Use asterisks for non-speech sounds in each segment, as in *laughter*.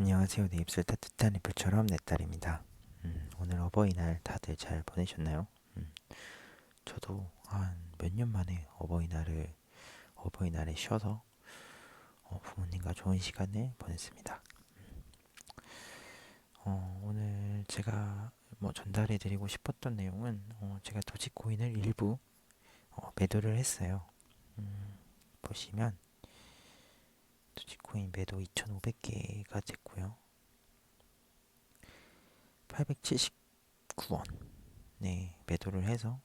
안녕하세요. 내 입술 따뜻한 리플처럼 내 딸입니다. 음, 오늘 어버이날 다들 잘 보내셨나요? 음, 저도 한 몇 년 만에 어버이날을 어버이날에 쉬어서 어, 부모님과 좋은 시간을 보냈습니다. 음, 어, 오늘 제가 뭐 전달해드리고 싶었던 내용은 어, 제가 도지코인을 일부 어, 매도를 했어요. 음, 보시면 도지코인 매도 2,500개가 됐고요. 879원 네 매도를 해서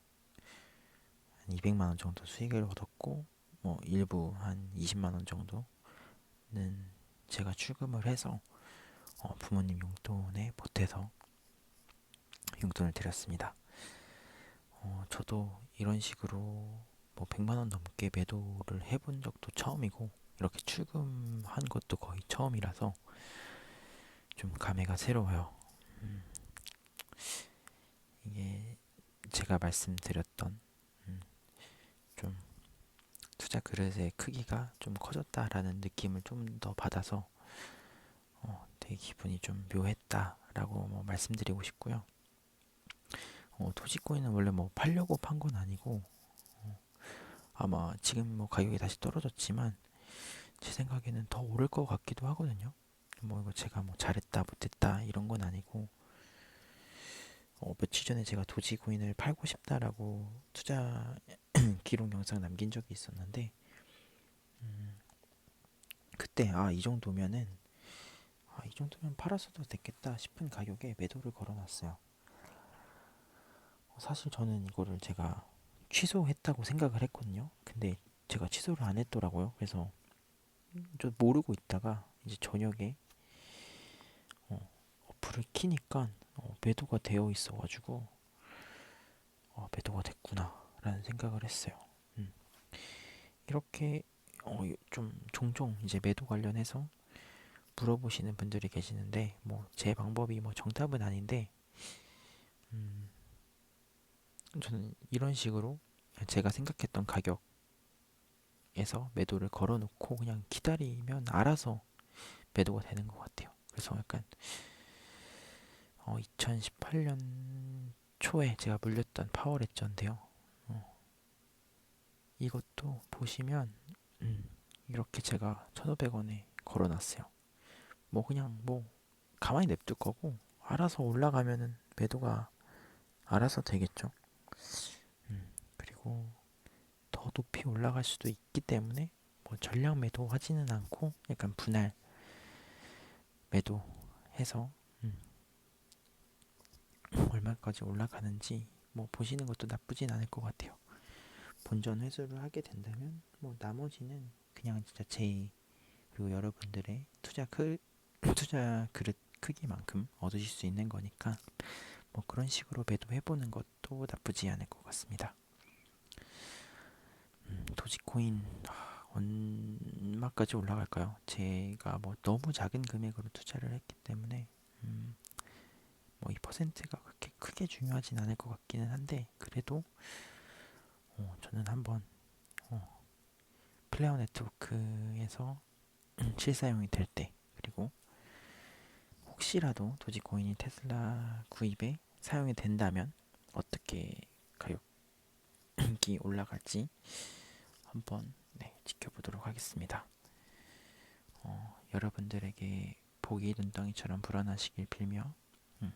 한 200만 원 정도 수익을 얻었고 뭐 일부 한 20만 원 정도는 제가 출금을 해서 어, 부모님 용돈에 보태서 용돈을 드렸습니다. 어, 저도 이런 식으로 뭐 100만 원 넘게 매도를 해본 적도 처음이고 이렇게 출금한 것도 거의 처음이라서 좀 감회가 새로워요. 음, 이게 제가 말씀드렸던 음, 좀 투자 그릇의 크기가 좀 커졌다라는 느낌을 좀 더 받아서 어, 되게 기분이 좀 묘했다라고 뭐 말씀드리고 싶고요. 어, 도지코인은 원래 뭐 팔려고 판 건 아니고 어, 아마 지금 뭐 가격이 다시 떨어졌지만 제 생각에는 더 오를 것 같기도 하거든요. 뭐 이거 제가 뭐 잘했다 못했다 이런 건 아니고 어, 며칠 전에 제가 도지코인을 팔고 싶다라고 투자 *clears throat* 기록 영상 남긴 적이 있었는데 음, 그때 아 이 정도면은 아, 이 정도면 팔았어도 됐겠다 싶은 가격에 매도를 걸어놨어요. 어, 사실 저는 이거를 제가 취소했다고 생각을 했거든요. 근데 제가 취소를 안 했더라고요. 그래서 저 모르고 있다가 이제 저녁에 어, 어플을 키니까 어, 매도가 되어 있어가지고 어, 매도가 됐구나라는 생각을 했어요. 음. 이렇게 어, 좀 종종 이제 매도 관련해서 물어보시는 분들이 계시는데 뭐 제 방법이 뭐 정답은 아닌데 음, 저는 이런 식으로 제가 생각했던 가격 에서 매도를 걸어놓고 그냥 기다리면 알아서 매도가 되는 것 같아요. 그래서 약간 어, 2018년 초에 제가 물렸던 파워레저인데요. 어, 이것도 보시면 음, 이렇게 제가 1,500원에 걸어놨어요. 뭐 그냥 뭐 가만히 냅둘 거고 알아서 올라가면은 매도가 알아서 되겠죠. 음, 그리고 더 높이 올라갈 수도 있기 때문에 뭐 전량 매도 하지는 않고 약간 분할 매도 해서 음, 얼마까지 올라가는지 뭐 보시는 것도 나쁘진 않을 것 같아요. 본전 회수를 하게 된다면 뭐 나머지는 그냥 진짜 제 그리고 여러분들의 투자 크 *clears throat* 투자 그릇 크기만큼 얻으실 수 있는 거니까 뭐 그런 식으로 매도해 보는 것도 나쁘지 않을 것 같습니다. 음, 도지코인 아, 얼마까지 올라갈까요? 제가 뭐 너무 작은 금액으로 투자를 했기 때문에 음, 뭐이 퍼센트가 그렇게 크게 중요하진 않을 것 같기는 한데 그래도 어, 저는 한번 어, 플레어 네트워크에서 *clears throat* 실사용이 될 때 그리고 혹시라도 도지코인이 테슬라 구입에 사용이 된다면 어떻게 가격이 *clears throat* 올라갈지 한번 네, 지켜보도록 하겠습니다. 어, 여러분들에게 복이 눈덩이처럼 불어나시길 빌며 음,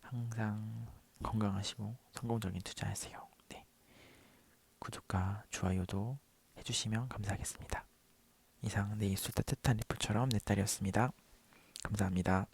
항상 건강하시고 성공적인 투자하세요. 네. 구독과 좋아요도 해주시면 감사하겠습니다. 이상 내 입술 따뜻한 리플처럼 내 딸이었습니다. 감사합니다.